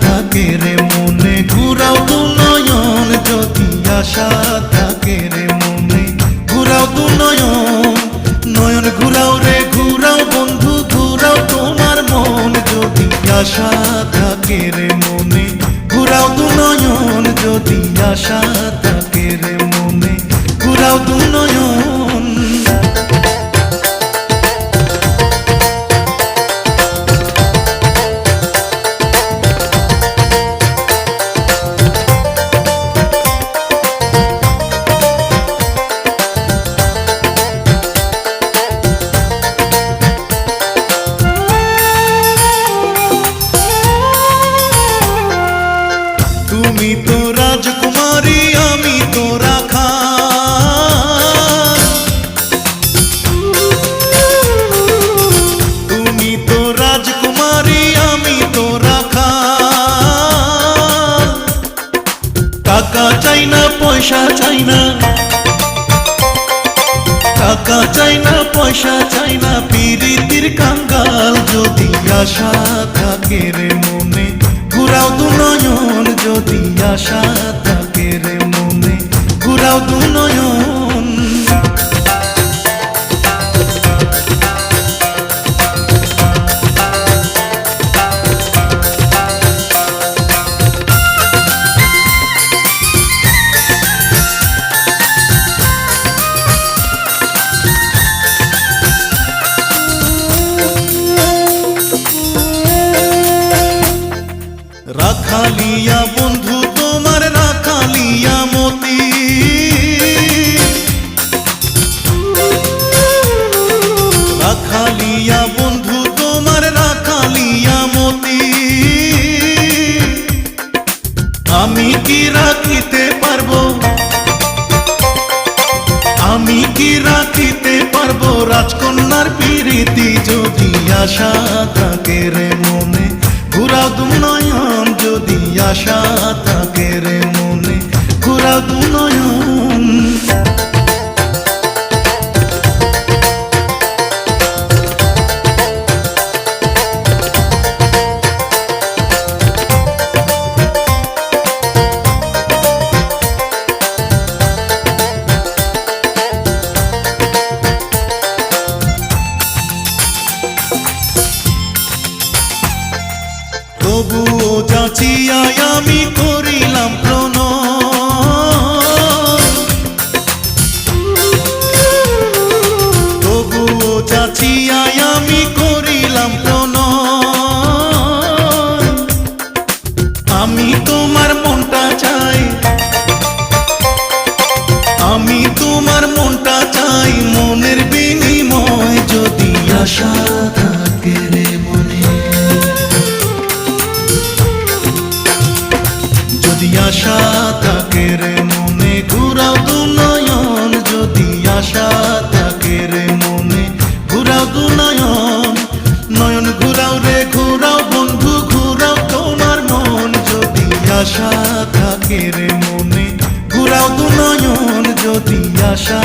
থাকে রে মনে, ঘুরাও দু নয়ন। যদি আশা থাকে রে মনে, ঘুরাও দু নয়ন। নয়ন ঘুরাও রে, ঘুরাও বন্ধু, ঘুরাও তোমার মন। যদি আশা থাকে রে মনে, ঘুরাও দু নয়ন। যদি আশা থাকে রে মনে, ঘুরাও দু না পয়সা চাই না পিরিতির কাঙ্গাল। যদি আশা থাকে রে মনে, ঘুরাও দু নয়ন যদি আমি কি রাখিতে পারব? রাজকন্যার পিরিতি যদি আশা থাকে রে মনে। ঘুরাও দু নয়ন যদি আশা থাকে যাচিয়াই আমি করিলাম প্রণয়। আমি তোমার মনটা চাই। আমি তোমার মনটা চাই। মনের বিনিময় যদি আশা থাকে রে মনে। যদি আশা থাকে রে যদি আশা